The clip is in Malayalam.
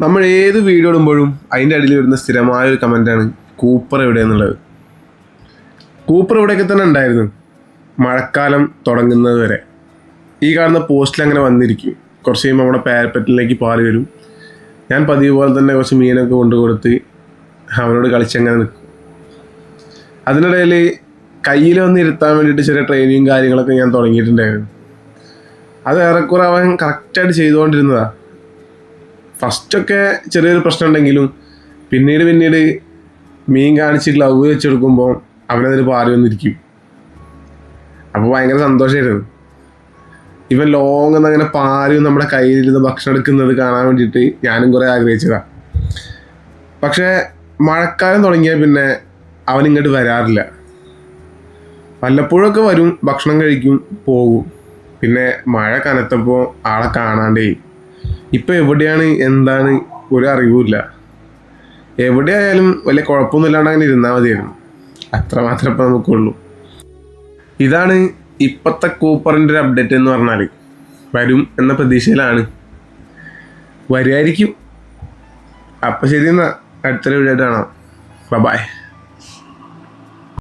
നമ്മൾ ഏത് വീഡിയോ ഇടുമ്പോഴും അതിന്റെ അടിയിൽ വരുന്ന സ്ഥിരമായ ഒരു കമന്റാണ് കൂപ്പർ എവിടെ എന്നുള്ളത്. കൂപ്പർ ഇവിടെയൊക്കെ തന്നെ ഉണ്ടായിരുന്നു. മഴക്കാലം തുടങ്ങുന്നത് വരെ. ഈ കാണുന്ന പോസ്റ്റിൽ അങ്ങനെ വന്നിരിക്കും. കുറച്ച് കഴിയുമ്പോൾ നമ്മുടെ പാരപ്പറ്റിലേക്ക് പാറി വരും. ഞാൻ പതിവ് പോലെ തന്നെ കുറച്ച് മീനൊക്കെ കൊണ്ടു കൊടുത്ത് അവനോട് കളിച്ചങ്ങനെ നിൽക്കും. അതിനിടയിൽ കയ്യിൽ വന്ന് ഇരുത്താൻ വേണ്ടിയിട്ട് ചെറിയ ട്രെയിനിങ്ങും കാര്യങ്ങളൊക്കെ ഞാൻ തുടങ്ങിയിട്ടുണ്ടായിരുന്നു. അത് ഏറെക്കുറെ അവൻ കറക്റ്റായിട്ട് ചെയ്തുകൊണ്ടിരുന്നതാണ് ഫസ്റ്റൊക്കെ ചെറിയൊരു പ്രശ്നം ഉണ്ടെങ്കിലും പിന്നീട് പിന്നീട് മീൻ കാണിച്ച് ഗ്ലൗ വെച്ചെടുക്കുമ്പോൾ അവനതിന് പാറി വന്നിരിക്കും. അപ്പോൾ ഭയങ്കര സന്തോഷമായിരുന്നു ഇവൻ ലോങ് അങ്ങനെ പാറി നമ്മുടെ കയ്യിലിരുന്ന് ഭക്ഷണം എടുക്കുന്നത് കാണാൻ വേണ്ടിയിട്ട് ഞാനും കുറേ ആഗ്രഹിച്ചതാണ് പക്ഷേ മഴക്കാലം തുടങ്ങിയാൽ പിന്നെ അവൻ ഇങ്ങോട്ട് വരാറില്ല. വല്ലപ്പോഴൊക്കെ വരും ഭക്ഷണം കഴിക്കും പോകും. പിന്നെ മഴ കനത്തപ്പോൾ ആളെ കാണാണ്ടേ ഇപ്പം എവിടെയാണ് എന്താണ് ഒരു അറിവുമില്ല. എവിടെയായാലും വലിയ കുഴപ്പമൊന്നുമില്ലാണ്ട് അങ്ങനെ ഇരുന്നാൽ മതിയായിരുന്നു. അത്ര ഇപ്പം നമുക്കുള്ളൂ. ഇതാണ് ഇപ്പോഴത്തെ കൂപ്പറിന്റെ ഒരു അപ്ഡേറ്റ് എന്ന് പറഞ്ഞാൽ വരും എന്ന പ്രതീക്ഷയിലാണ്. വരുമായിരിക്കും അപ്പം ശരി എന്നാൽ അടുത്തൊരു വീഡിയോ കാണാം. ബൈ